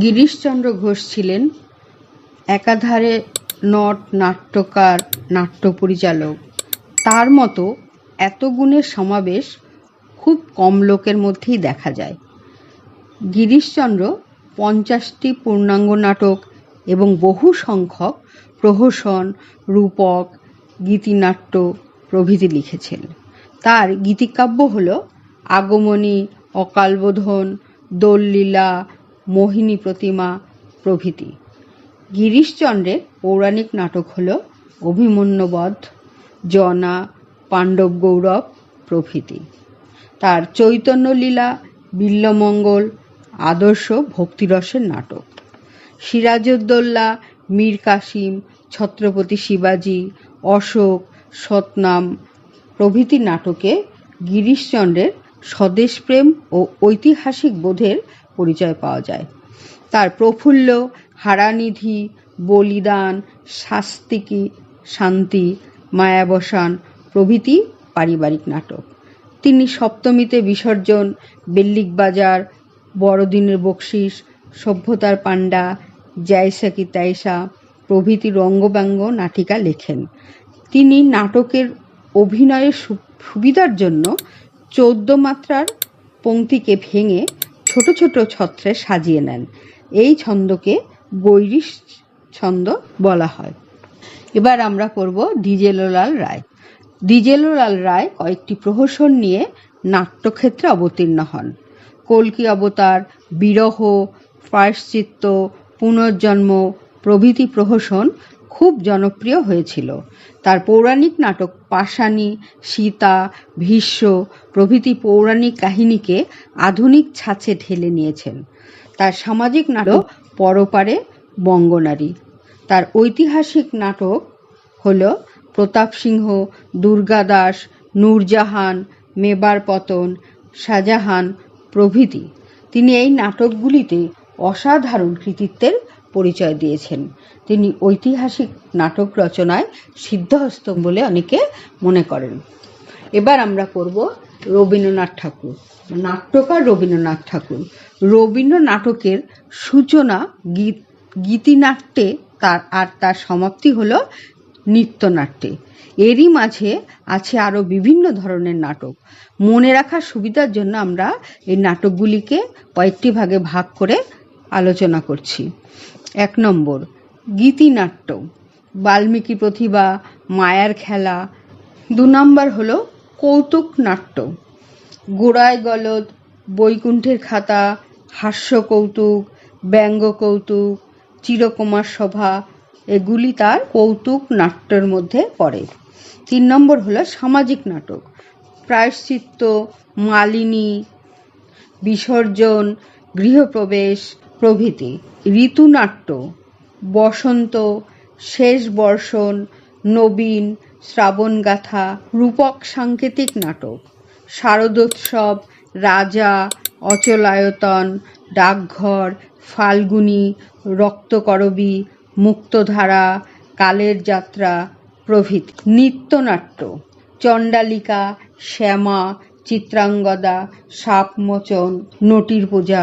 গিরিশচন্দ্র ঘোষ ছিলেন একাধারে নট নাট্যকার, নাট্য পরিচালক। তার মতো এত গুণের সমাবেশ খুব কম লোকের মধ্যেই দেখা যায়। গিরিশচন্দ্র পঞ্চাশটি পূর্ণাঙ্গ নাটক এবং বহু সংখ্যক প্রহসন, রূপক, গীতিনাট্য প্রভৃতি লিখেছেন। তার গীতিকাব্য হল আগমনী, অকালবোধন, দোললীলা মোহিনী প্রতিমা প্রভৃতি। গিরিশচন্দ্রের পৌরাণিক নাটক হল অভিমন্যবধ, জনা, পাণ্ডব গৌরব প্রভৃতি। তার চৈতন্যলীলা, বিল্লমঙ্গল, আদর্শ ভক্তিরসের নাটক। সিরাজউদ্দৌলা, মীর কাসিম, ছত্রপতি শিবাজি, অশোক, সতনাম প্রভৃতি নাটকে গিরিশচন্দ্রের স্বদেশপ্রেম ও ঐতিহাসিক বোধের পরিচয় পাওয়া যায়। তার প্রফুল্ল, হারানিধি, বলিদান, শাস্তিকি, শান্তি, মায়াবসান প্রভৃতি পারিবারিক নাটক। তিনি সপ্তমীতে বিসর্জন, বেল্লিক বাজার, বড়দিনের বকশিস, সভ্যতার পাণ্ডা, জায়সা কি তাইসা প্রভৃতি রঙ্গব্যঙ্গ নাটিকা লেখেন। তিনি নাটকের অভিনয়ের সুবিধার জন্য চৌদ্দ মাত্রার পংক্তিকে ভেঙে ছোট ছোট ছত্রে সাজিয়ে নেন। এই ছন্দকে গৈরিশ ছন্দ বলা হয়। এবার আমরা করব দ্বিজেন্দ্রলাল রায়। দ্বিজেন্দ্রলাল রায় কয়েকটি প্রহসন নিয়ে নাট্যক্ষেত্রে অবতীর্ণ হন। কল্কি অবতার, বিরহ প্রায়শ্চিত্ত পুনর্জন্ম প্রভৃতি প্রহসন খুব জনপ্রিয় হয়েছিল। তার পৌরাণিক নাটক পাষাণী, সীতা, ভীষ্ম প্রভৃতি পৌরাণিক কাহিনীকে আধুনিক ছাঁচে ঢেলে নিয়েছেন। তার সামাজিক নাটক পরপারে বঙ্গনারী। তার ঐতিহাসিক নাটক হল প্রতাপ সিংহ দুর্গাদাস নূরজাহান, মেবার পতন, শাহজাহান প্রভৃতি। তিনি এই নাটকগুলিতে অসাধারণ কৃতিত্বের পরিচয় দিয়েছেন। তিনি ঐতিহাসিক নাটক রচনায় সিদ্ধহস্ত বলে অনেকে মনে করেন। এবার আমরা করব রবীন্দ্রনাথ ঠাকুর, নাট্যকার রবীন্দ্রনাথ ঠাকুর। রবীন্দ্র নাটকের সূচনা গীত, গীতিনাট্যে তার, আর তার সমাপ্তি হলো নৃত্যনাট্যে। এরই মাঝে আছে আরও বিভিন্ন ধরনের নাটক। মনে রাখার সুবিধার জন্য আমরা এই নাটকগুলিকে কয়েকটি ভাগে ভাগ করে আলোচনা করছি। এক নম্বর গীতিনাট্য বাল্মীকি প্রতিভা, মায়ার খেলা। দু নম্বর হল কৌতুক নাট্য গোড়ায় গলদ, বৈকুণ্ঠের খাতা হাস্য কৌতুক ব্যঙ্গ কৌতুক চিরকুমার সভা, এগুলি তার কৌতুক নাট্যের মধ্যে পড়ে। তিন নম্বর হলো সামাজিক নাটক। প্রায়শ্চিত্ত, মালিনী, বিসর্জন, গৃহপ্রবেশ প্রভৃতি। ঋতুনাট্য, বসন্ত, শেষ বর্ষণ, নবীন, শ্রাবণগাথা, রূপক সাংকেতিক নাটক, শারদোৎসব, রাজা, অচলায়তন, ডাকঘর, ফাল্গুনি, রক্তকরবী, মুক্তধারা, কালের যাত্রা প্রভৃতি। নৃত্যনাট্য, চণ্ডালিকা, শ্যামা, চিত্রাঙ্গদা, সাপমোচন, নটির পূজা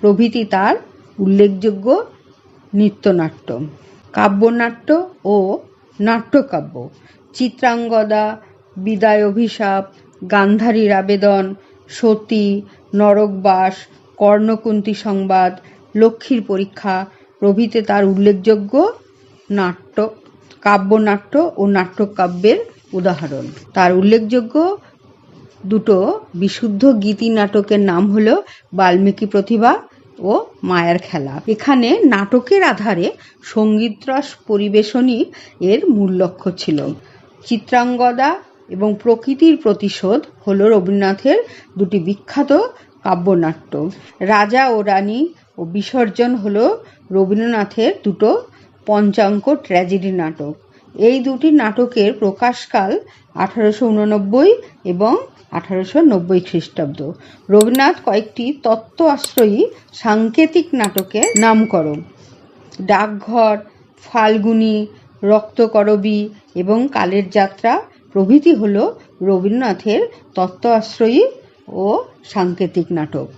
প্রভৃতি তার উল্লেখযোগ্য নৃত্যনাট্য কাব্যনাট্য ও নাট্যকাব্য, চিত্রাঙ্গদা বিদায় অভিশাপ গান্ধারীর আবেদন, সতী, নরকবাস, কর্ণকুন্তী সংবাদ, লক্ষ্মীর পরীক্ষা প্রভৃতি তার উল্লেখযোগ্য নাট্য, কাব্যনাট্য ও নাট্যকাব্যের উদাহরণ। তার উল্লেখযোগ্য দুটো বিশুদ্ধ গীতি নাটকের নাম হলো বাল্মীকি প্রতিভা ও মায়ার খেলা। এখানে নাটকের আধারে সঙ্গীতরস পরিবেশনই এর মূল লক্ষ্য ছিল। চিত্রাঙ্গদা এবং প্রকৃতির প্রতিশোধ হল রবীন্দ্রনাথের দুটি বিখ্যাত কাব্যনাট্য। রাজা ও রানী ও বিসর্জন হল রবীন্দ্রনাথের দুটো পঞ্চাঙ্ক ট্র্যাজেডি নাটক। এই দুটি নাটকের প্রকাশকাল আঠারোশো উননব্বই এবং আঠারোশো নব্বই খ্রিস্টাব্দ। রবীন্দ্রনাথ কয়েকটি তত্ত্ব আশ্রয়ী সাংকেতিক নাটকের নামকরণ। ডাকঘর, ফাল্গুনী, রক্তকরবী এবং কালের যাত্রা প্রভৃতি হল রবীন্দ্রনাথের তত্ত্ব আশ্রয়ী ও সাংকেতিক নাটক।